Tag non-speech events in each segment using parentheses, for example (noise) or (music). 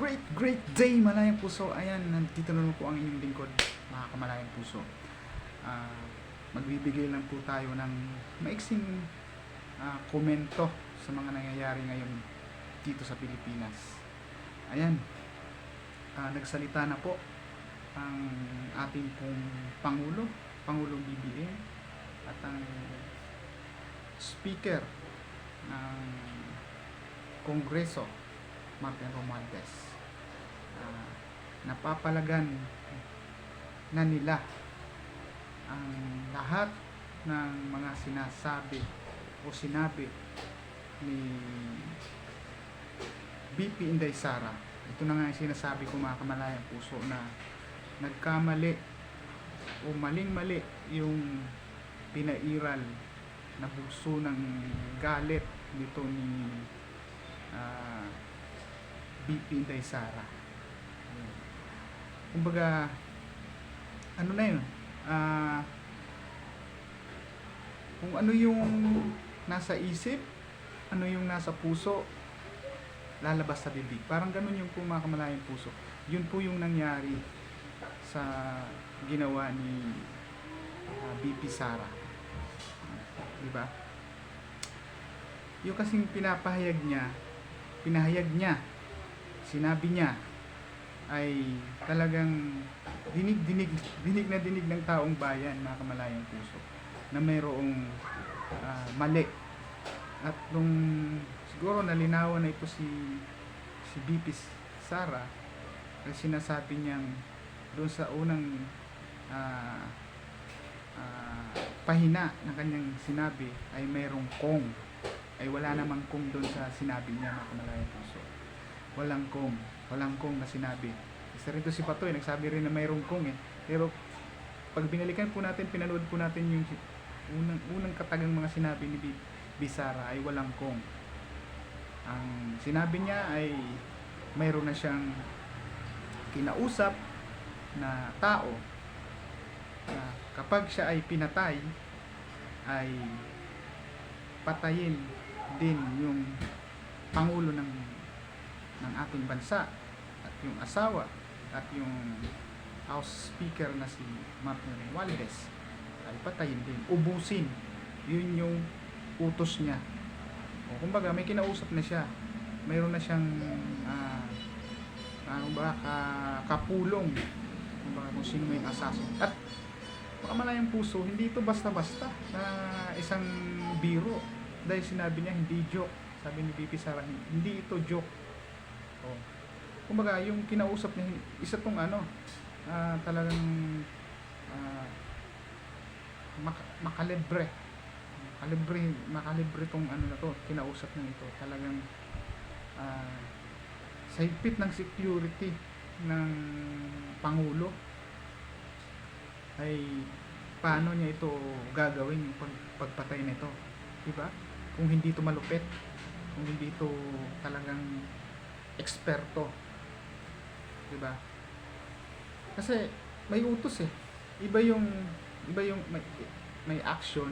great, great day, Malayang Puso. Ayan, nandito na po ang inyong lingkod, mga kamalayang puso. Ah, magbibigay lang po tayo ng maiksing ah, komento sa mga nangyayari ngayon dito sa Pilipinas. Ayan, ah, nagsalita na po ang ating pong Pangulo, Pangulong BBM, at ang Speaker ng Kongreso, Martin Romualdez. Ah, napapalagan na nila ang lahat ng mga sinasabi o sinabi ni BP Inday Sara. Ito na nga yung sinasabi ko mga kamalayang puso na nagkamali o maling-mali yung pinairal na bugso ng galit nito ni ah, BP Inday Sara. Kumbaga, ano na yun, ah, kung ano yung nasa isip, ano yung nasa puso, lalabas sa bibig. Parang ganun yung po mga kamalayang puso. Yun po yung nangyari sa ginawa ni ah, BP Sara. Di ba? Yung kasing pinapahayag niya, pinahayag niya, sinabi niya, ay talagang dinig-dinig, dinig na dinig ng taong bayan, mga kamalayang puso, na mayroong ah, mali. At nung siguro nalinawan na ito si si BP Sara, kasi sinasabi niyang doon sa unang ah, ah, pahina ng kanyang sinabi ay mayroong kong ay wala namang kong doon sa sinabi niya mga kamalayang puso walang kong walang kong na sinabi. Isa rin to si Patoy nagsabi rin na mayroong kong eh. Pero pag binalikan po natin pinanood po natin yung unang unang katagang mga sinabi ni Bisara ay walang kong. Ang sinabi niya ay mayroon na siyang kinausap na tao na kapag siya ay pinatay ay patayin din yung pangulo ng ng ating bansa at yung asawa at yung House Speaker na si Martin Romualdez ay patayin din, ubusin. Yun yung utos niya. O kumbaga may kinausap na siya. Mayroon na siyang ano ba ka, kapulong. Kumbaga kung sino yung assassin. At baka malayang puso, hindi ito basta-basta na isang biro. Dahil sinabi niya hindi joke. Sabi ni BP Sara, hindi ito joke. Oh. Kumbaga, yung kinausap niya, isa tong ano, ah, talagang ah, mak- makalibre. Makalibre, makalibre tong ano na to, kinausap niya ito. Talagang ah, sa higpit ng security ng Pangulo ay paano niya ito gagawin yung pag, pagpatay nito. Diba? Kung hindi ito malupit, kung hindi ito talagang eksperto. Diba? Kasi may utos eh. Iba yung iba yung may, may action.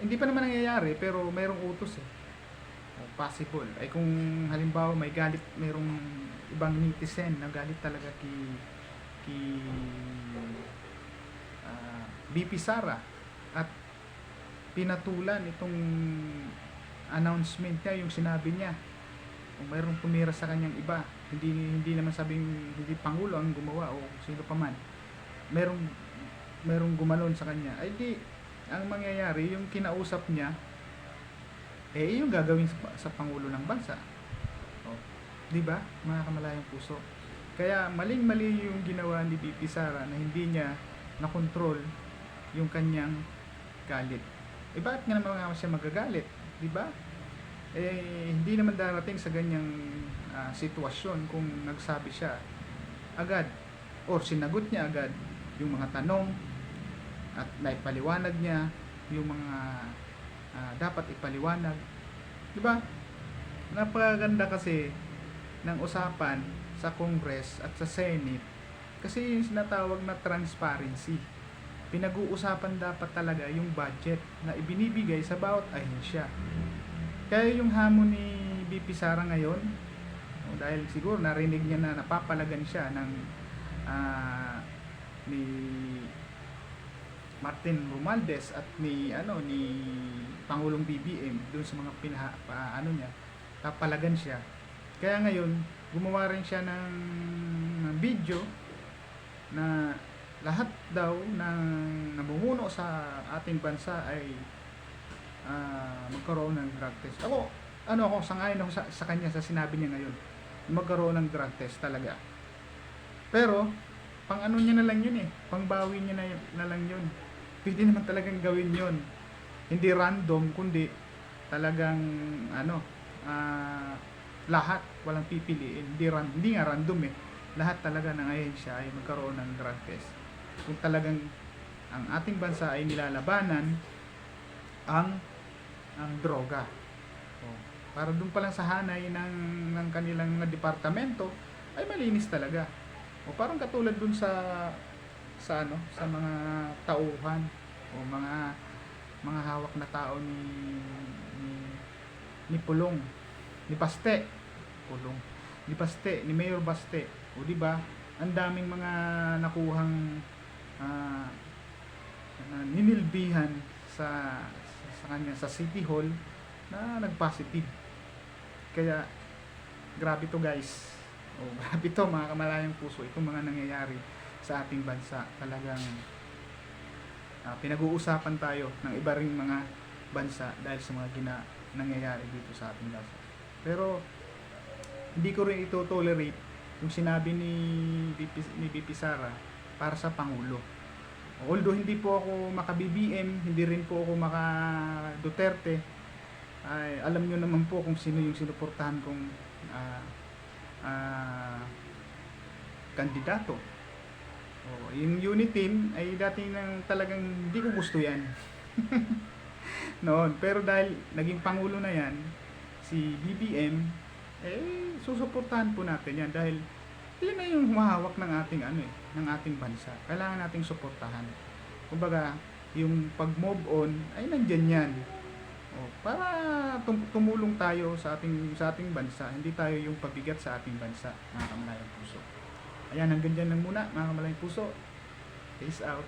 Hindi pa naman nangyayari pero mayroong utos eh. O possible. Ay kung halimbawa may galit, mayroong ibang netizen na galit talaga kay kay ah, BP Sara at pinatulan itong announcement niya, yung sinabi niya kung mayroong pumira sa kanyang iba hindi hindi naman sabing hindi pangulo ang gumawa o sino pa man merong merong gumalon sa kanya ay di ang mangyayari yung kinausap niya eh yung gagawin sa, sa pangulo ng bansa. Oh, di ba mga kamalayang puso? Kaya maling-mali yung ginawa ni BP Sara na hindi niya nakontrol yung kanyang galit. Eh bakit nga naman nga siya magagalit di ba eh hindi naman darating sa ganyang ah, sitwasyon kung nagsabi siya agad or sinagot niya agad yung mga tanong at naipaliwanag niya yung mga ah, dapat ipaliwanag. Di ba? Napakaganda kasi ng usapan sa Congress at sa Senate kasi yung sinatawag na transparency. Pinag-uusapan dapat talaga yung budget na ibinibigay sa bawat ahensya kaya yung hamon ni BP Sara ngayon, o dahil siguro narinig niya na napapalagan siya ng ah, ni Martin Romualdez at ni ano ni Pangulong BBM doon sa mga pinaha pa, ano niya napalagan siya. Kaya ngayon gumawa rin siya ng, ng video na lahat daw ng namumuno sa ating bansa ay ah, magkaroon ng drug test. Ako, ano ako, sangayon ako sa, sa kanya sa sinabi niya ngayon. Magkaroon ng drug test talaga. Pero, pang ano niya na lang yun eh. Pang bawi niya na, na lang yun. Pwede naman talagang gawin yun. Hindi random, kundi talagang ano, ah, lahat, walang pipiliin. Hindi, ran, hindi nga random eh. Lahat talaga ng ahensya ay magkaroon ng drug test. Kung talagang ang ating bansa ay nilalabanan ang ang droga. Oh, para doon pa lang sa hanay ng, ng kanilang mga departamento ay malinis talaga. O parang katulad dun sa sa ano, sa mga tauhan o mga mga hawak na tao ni ni, ni Pulong, ni Paste. Pulong. Ni Paste, ni Mayor Baste. O di ba? Ang daming mga nakuhang ah, na ninilbihan sa sa kanya sa City Hall na nag-positive. Kaya grabe to guys. Oh, (laughs) grabe to mga kamalayang puso itong mga nangyayari sa ating bansa. Talagang ah, pinag-uusapan tayo ng iba ring mga bansa dahil sa mga gina nangyayari dito sa ating bansa. Pero hindi ko rin ito tolerate yung sinabi ni BP, ni BP Sara para sa Pangulo. Although hindi po ako maka-BBM, hindi rin po ako maka-Duterte, ay alam nyo naman po kung sino yung sinuportahan kong ah, ah, kandidato. Oh, yung unit team ay dati nang talagang hindi ko gusto yan. (laughs) Noon, pero dahil naging pangulo na yan, si BBM, eh susuportahan po natin yan dahil yun na yung humahawak ng ating ano eh, ng ating bansa. Kailangan nating suportahan. Kumbaga, yung pag-move on ay nandyan yan. O, para tum- tumulong tayo sa ating sa ating bansa, hindi tayo yung pabigat sa ating bansa, mga kamalayang puso. Ayan, hanggang dyan lang muna, mga kamalayang puso. Peace out.